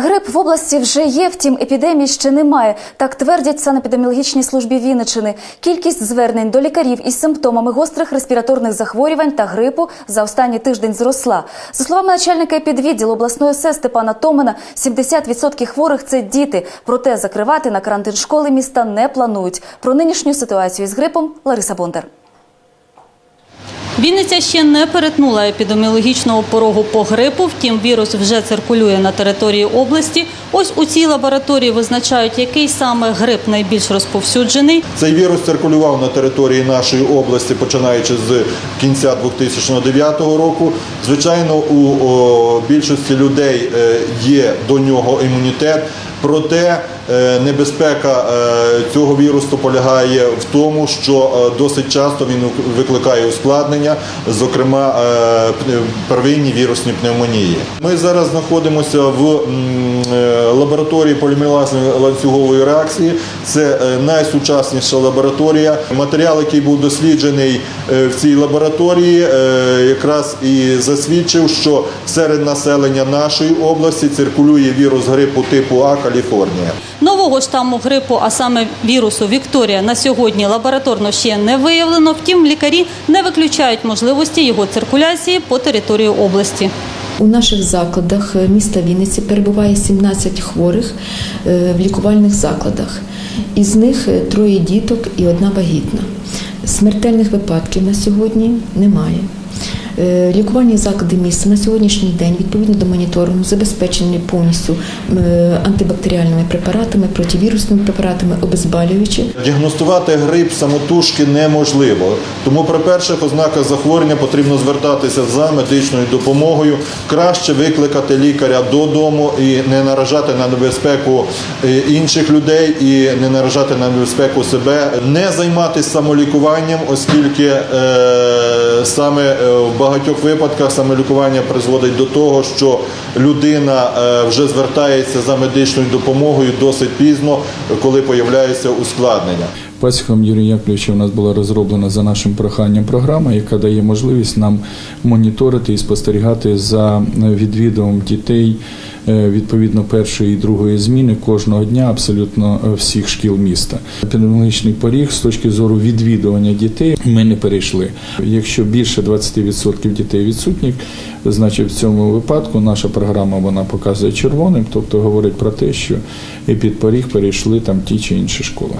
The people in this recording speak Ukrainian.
Грип в області вже є, втім епідемії ще немає. Так твердять санепідеміологічній службі Вінничини. Кількість звернень до лікарів із симптомами гострих респіраторних захворювань та грипу за останній тиждень зросла. За словами начальника епідвідділу обласної ОСЕ Степана Томина, 70% хворих це діти. Проте закривати на карантин школи міста не планують. Про нинішню ситуацію з грипом Лариса Бондар. Вінниця ще не перетнула епідеміологічного порогу по грипу, втім вірус вже циркулює на території області. Ось у цій лабораторії визначають, який саме грип найбільш розповсюджений. Цей вірус циркулював на території нашої області, починаючи з кінця 2009 року. Звичайно, у більшості людей е, є до нього імунітет. Проте е, небезпека е, цього вірусу полягає в тому, що е, досить часто він викликає ускладнення, зокрема первинні вірусні пневмонії. Ми зараз знаходимося в лабораторії полімеразної ланцюгової реакції. Це е, найсучасніша лабораторія. Матеріал, який був досліджений е, в цій лабораторії, е, якраз і засвідчив, що серед населення нашої області циркулює вірус грипу типу А Каліфорнія. Нового штаму грипу, а саме вірусу Вікторія, на сьогодні лабораторно ще не виявлено. Втім, лікарі не виключають можливості його циркуляції по території області. У наших закладах е, міста Вінниці перебуває 17 хворих е, в лікувальних закладах. Із них е, троє діток і одна вагітна. Смертельних випадків на сьогодні немає. Е, Лікувальні заклади міста на сьогоднішній день відповідно до моніторингу забезпечені повністю е, антибактеріальними препаратами, противірусними препаратами, обезболюючи. Діагностувати грип самотужки неможливо. Тому при перших ознаках захворювання потрібно звертатися за медичною допомогою. Краще викликати лікаря додому і не наражати на небезпеку е, інших людей і не наражати на небезпеку себе. Не займатися самолікуванням, оскільки е, саме в багатьох випадках саме лікування призводить до того, що людина е, вже звертається за медичною допомогою досить пізно, коли появляється ускладнення. Пасіхом Юрія Яковлевича у нас була розроблена за нашим проханням програма, яка дає можливість нам моніторити і спостерігати за відвідуванням дітей е, відповідно першої і другої зміни кожного дня абсолютно е, всіх шкіл міста. Епідеміологічний поріг з точки зору відвідування дітей ми не перейшли. Якщо більше 20% дітей відсутніх, значить в цьому випадку наша програма вона показує червоним, тобто говорить про те, що епідпоріг перейшли там ті чи інші школи.